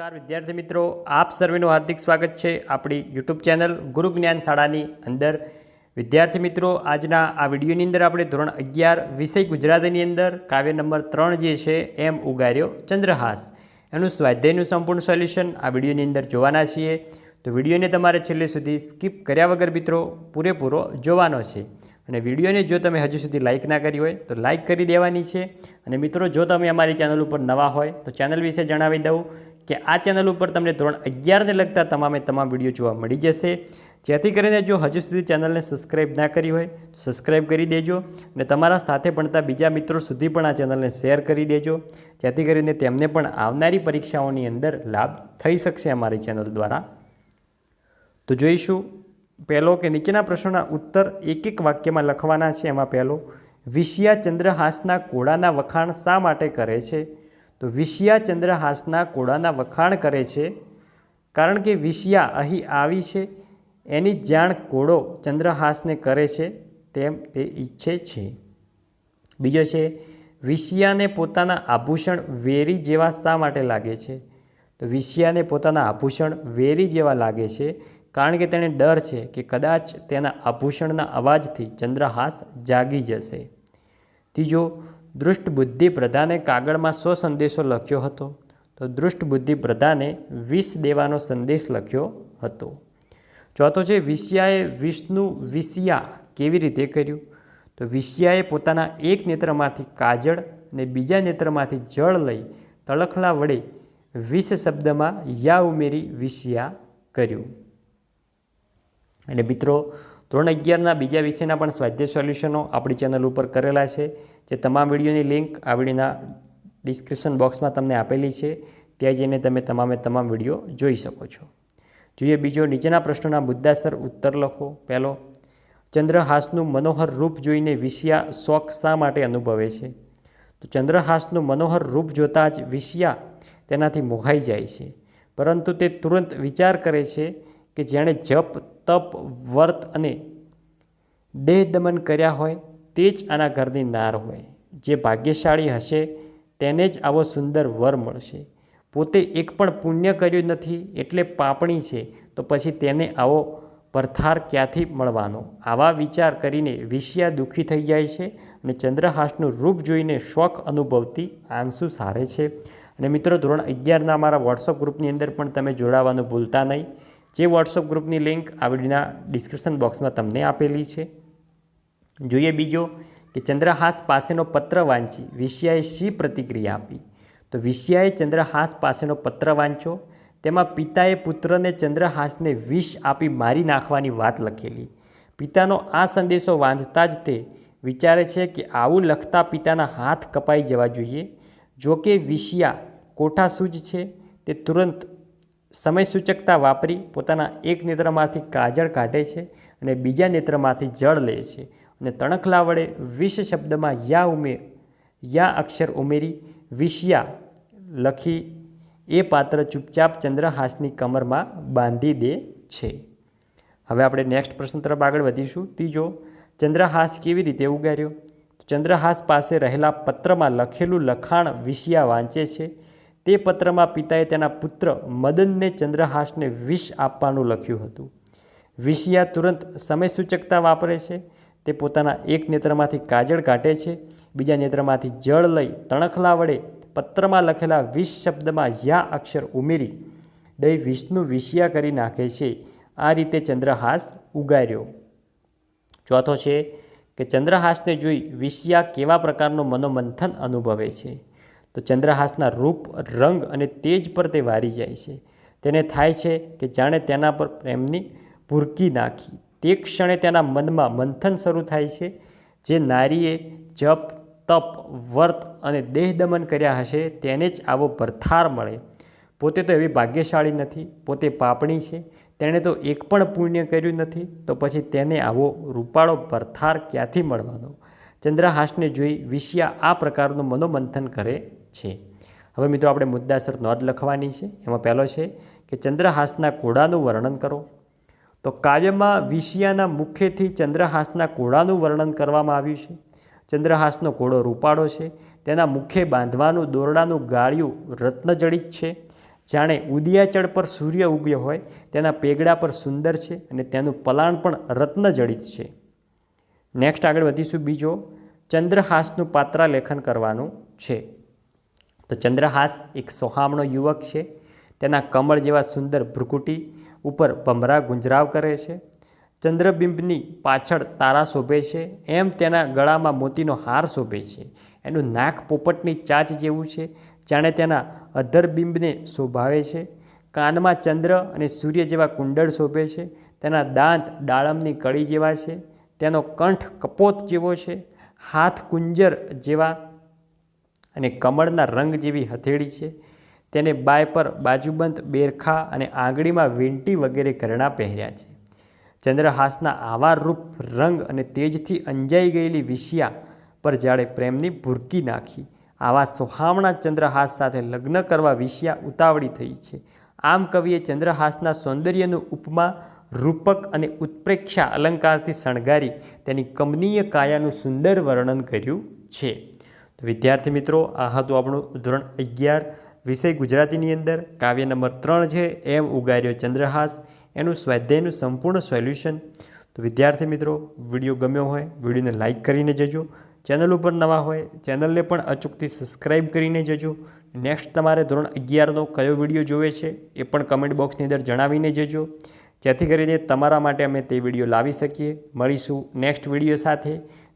નમસ્કાર, વિદ્યાર્થી મિત્રો. આપ સર્વેનું હાર્દિક સ્વાગત છે આપણી યુટ્યુબ ચેનલ ગુરુ જ્ઞાન શાળાની અંદર. વિદ્યાર્થી મિત્રો, આજના આ વિડીયોની અંદર આપણે ધોરણ અગિયાર વિષય ગુજરાતીની અંદર કાવ્ય નંબર ત્રણ જે છે એમ ઉગાર્યો ચંદ્રહાસ. એનું સ્વાધ્યાયનું સંપૂર્ણ સોલ્યુશન આ વિડીયોની અંદર જોવાના છીએ. તો વિડીયોને તમારે છેલ્લે સુધી સ્કીપ કર્યા વગર મિત્રો પૂરેપૂરો જોવાનો છે. અને વિડીયોને જો તમે હજુ સુધી લાઇક ના કરી હોય, તો લાઇક કરી દેવાની છે. અને મિત્રો, જો તમે અમારી ચેનલ ઉપર નવા હોય, તો ચેનલ વિશે જણાવી દઉં. કે આ ચેનલ ઉપર તમને ધોરણ અગિયારને લગતા તમામે તમામ વીડિયો જોવા મળી જશે. જેથી કરીને જો હજુ સુધી ચેનલને સબસ્ક્રાઈબ ના કરી હોય, તો સબસ્ક્રાઈબ કરી દેજો અને તમારા સાથે ભણતા બીજા મિત્રો સુધી પણ આ ચેનલને શેર કરી દેજો. જેથી કરીને તેમને પણ આવનારી પરીક્ષાઓની અંદર લાભ થઈ શકશે અમારી ચેનલ દ્વારા. તો જોઈશું પહેલો કે નીચેના પ્રશ્નોના ઉત્તર એક એક વાક્યમાં લખવાના છે એમાં પહેલો, વિષયા ચંદ્રહાસના કોળાના વખાણ શા માટે કરે છે? તો વિષયા ચંદ્રહાસના કોળાના વખાણ કરે છે. કારણ કે વિષયા અહીં આવી છે, એની જાણ કોળો ચંદ્રહાસને કરે છે તેમ તે ઈચ્છે છે. બીજો છે, વિષયાને પોતાના આભૂષણ વેરી જેવા શા માટે લાગે છે? તો વિષયાને પોતાના આભૂષણ વેરી જેવા લાગે છે કારણ કે તેને ડર છે કે કદાચ તેના આભૂષણના અવાજથી ચંદ્રહાસ જાગી જશે. ત્રીજો દૃષ્ટ બુદ્ધિ પ્રધાને કાગળમાં સો સંદેશો લખ્યો હતો. તો દૃષ્ટ બુદ્ધિ પ્રધાને વિષ દેવાનો સંદેશ લખ્યો હતો. ચોથો છે, વિષ્યાએ વિષનું વિષ્યા કેવી રીતે કર્યું? તો વિષ્યાએ પોતાના એક નેત્રમાંથી કાજળ અને બીજા નેત્રમાંથી જળ લઈ તળખલા વડે વિષ શબ્દમાં યા ઉમેરી વિષ્યા કર્યું. અને મિત્રો ધોરણ અગિયારના બીજા વિષયના પણ સ્વાધ્યાય સોલ્યુશનો આપણી ચેનલ ઉપર કરેલા છે, જે તમામ વિડીયોની લિંક આ વિડીયોના ડિસ્ક્રિપ્શન બોક્સમાં તમને આપેલી છે, ત્યાં જઈને તમે તમામે તમામ વીડિયો જોઈ શકો છો. જોઈએ બીજો, નીચેના પ્રશ્નોના મુદ્દાસર ઉત્તર લખો. પહેલો, ચંદ્રહાસનું મનોહર રૂપ જોઈને વિષયા શોખ શા માટે અનુભવે છે? તો ચંદ્રહાસનું મનોહર રૂપ જોતાં જ વિષયા તેનાથી મોહાઈ જાય છે, પરંતુ તે તુરંત વિચાર કરે છે કે જેણે જપ, તપ, વર્ત અને દેહ દમન કર્યા હોય તે જ આના ઘરની નાર હોય. જે ભાગ્યશાળી હશે તેને જ આવો સુંદર વર મળશે. પોતે એક પણ પુણ્ય કર્યું નથી એટલે પાપણી છે, તો પછી તેને આવો પરથાર ક્યાંથી મળવાનો? આવા વિચાર કરીને વિષયા દુઃખી થઈ જાય છે અને ચંદ્રહાસનું રૂપ જોઈને શોખ અનુભવતી આંસુ સારે છે. અને મિત્રો, ધોરણ અગિયારના અમારા વોટ્સઅપ ગ્રુપની અંદર પણ તમે જોડાવાનું ભૂલતા નહીં. જે વોટ્સઅપ ગ્રુપની લિંક આ વિડીયોના ડિસ્ક્રિપ્શન બોક્સમાં તમને આપેલી છે. જોઈએ બીજો કે ચંદ્રહાસ પાસેનો પત્ર વાંચી વિષયાએ શી પ્રતિક્રિયા આપી? તો વિષયાએ ચંદ્રહાસ પાસેનો પત્ર વાંચ્યો તેમાં પિતાએ પુત્રને ચંદ્રહાસને વિષ આપી મારી નાખવાની વાત લખેલી. પિતાનો આ સંદેશો વાંચતા જ તે વિચારે છે કે આવું લખતા પિતાના હાથ કપાઈ જવા જોઈએ. જો કે વિષયા કોઠાસૂજ છે. તે તુરંત સમય સૂચકતા વાપરી પોતાના એક નેત્રમાંથી કાજળ કાઢે છે અને બીજા નેત્રમાંથી જળ લે છે અને તણખલા વડે વિષ શબ્દમાં યા ઉમેર યા અક્ષર ઉમેરી, વિષયા લખી એ પાત્ર ચૂપચાપ ચંદ્રહાસની કમરમાં બાંધી દે છે. હવે આપણે નેક્સ્ટ પ્રશ્ન તરફ આગળ વધીશું. ત્રીજો ચંદ્રહાસ કેવી રીતે ઉગાર્યો? ચંદ્રહાસ પાસે રહેલા પત્રમાં લખેલું લખાણ વિષયા વાંચે છે. તે પત્રમાં પિતાએ તેના પુત્ર મદનને ચંદ્રહાસને વિષ આપવાનું લખ્યું હતું. વિષિયા તુરંત સમય સૂચકતા વાપરે છે. તે પોતાના એક નેત્રમાંથી કાજળ કાઢે છે. બીજા નેત્રમાંથી જળ લઈ તણખલા વડે પત્રમાં લખેલા વિષ શબ્દમાં યા અક્ષર ઉમેરી દઈ વિષનું વિષિયા કરી નાખે છે. આ રીતે ચંદ્રહાસ ઉગાર્યો. ચોથો છે કે ચંદ્રહાસને જોઈ વિષિયા કેવા પ્રકારનું મનોમંથન અનુભવે છે? તો ચંદ્રહાસના રૂપ, રંગ અને તેજ પર તે વારી જાય છે. તેને થાય છે કે જાણે તેના પર પ્રેમની ભૂરકી નાખી. તે ક્ષણે તેના મનમાં મંથન શરૂ થાય છે. જે નારીએ જપ, તપ, વર્ત અને દેહ દમન કર્યા હશે તેને જ આવો ભરથાર મળે. પોતે તો એવી ભાગ્યશાળી નથી, પોતે પાપણી છે. તેણે તો એક પણ પુણ્ય કર્યું નથી, તો પછી તેને આવો રૂપાળો ભરથાર ક્યાંથી મળવાનો? ચંદ્રહાસને જોઈ વિષયા આ પ્રકારનું મનોમંથન કરે છે. હવે મિત્રો આપણે મુદ્દાસર નોંધ લખવાની છે. એમાં પહેલો છે કે ચંદ્રહાસના ઘોડાનું વર્ણન કરો. તો કાવ્યમાં વિષિયાના મુખ્યથી ચંદ્રહાસના ઘોડાનું વર્ણન કરવામાં આવ્યું છે. ચંદ્રહાસનો કોડો રૂપાળો છે. તેના મુખે બાંધવાનું દોરડાનું ગાળિયું રત્નજડિત છે. જાણે ઉદયાચળ પર સૂર્ય ઉગ્યો હોય, તેના પેગડા પર સુંદર છે અને તેનું પલાણ પણ રત્નજડિત છે. નેક્સ્ટ આગળ વધીશું બીજો. ચંદ્રહાસનું પાત્રા લેખન કરવાનું છે. તો ચંદ્રહાસ એક સોહામણો યુવક છે. તેના કમળ જેવા સુંદર ભ્રુકુટી ઉપર ભમરા ગુંજરાવ કરે છે. ચંદ્રબિંબની પાછળ તારા શોભે છે. એમ તેના ગળામાં મોતીનો હાર શોભે છે. એનું નાક પોપટની ચાચ જેવું છે. જાણે તેના અધરબિંબને શોભાવે છે. કાનમાં ચંદ્ર અને સૂર્ય જેવા કુંડળ શોભે છે. તેના દાંત ડાળમની કળી જેવા છે. તેનો કંઠ કપોત જેવો છે. હાથ કુંજર જેવા અને કમળના રંગ જેવી હથેળી છે. તેને બાય પર બાજુબંધ બેરખા અને આંગળીમાં વીંટી વગેરે ઘરણા પહેર્યા છે. ચંદ્રહાસના આવા રૂપ રંગ અને તેજથી અંજાઈ ગયેલી વિષયા પર જાણે પ્રેમની ભૂરકી નાખી. આવા સોહામણા ચંદ્રહાસ સાથે લગ્ન કરવા વિષયા ઉતાવળી થઈ છે. આમ કવિએ ચંદ્રહાસના સૌંદર્યનું ઉપમા, રૂપક અને ઉત્પ્રેક્ષા અલંકારથી શણગારી તેની કમનીય કાયાનું સુંદર વર્ણન કર્યું છે. વિદ્યાર્થી મિત્રો, આ હતું આપણું ધોરણ અગિયાર. વિષય ગુજરાતીની અંદર, કાવ્ય નંબર ત્રણ છે, એમ ઉગાર્યો ચંદ્રહાસ. એનું સ્વાધ્યાયનું સંપૂર્ણ સોલ્યુશન. તો વિદ્યાર્થી મિત્રો, વીડિયો ગમ્યો હોય, વિડીયોને લાઇક કરીને જજો. ચેનલ ઉપર નવા હોય, ચેનલને પણ અચૂકથી સબસ્ક્રાઈબ કરીને જજો. નેક્સ્ટ તમારે ધોરણ અગિયારનો કયો વીડિયો જોવે છે, એ પણ કમેન્ટ બોક્સની અંદર જણાવીને જજો. જેથી કરીને તમારા માટે અમે તે વીડિયો લાવી શકીએ. મળીશું નેક્સ્ટ વીડિયો સાથે.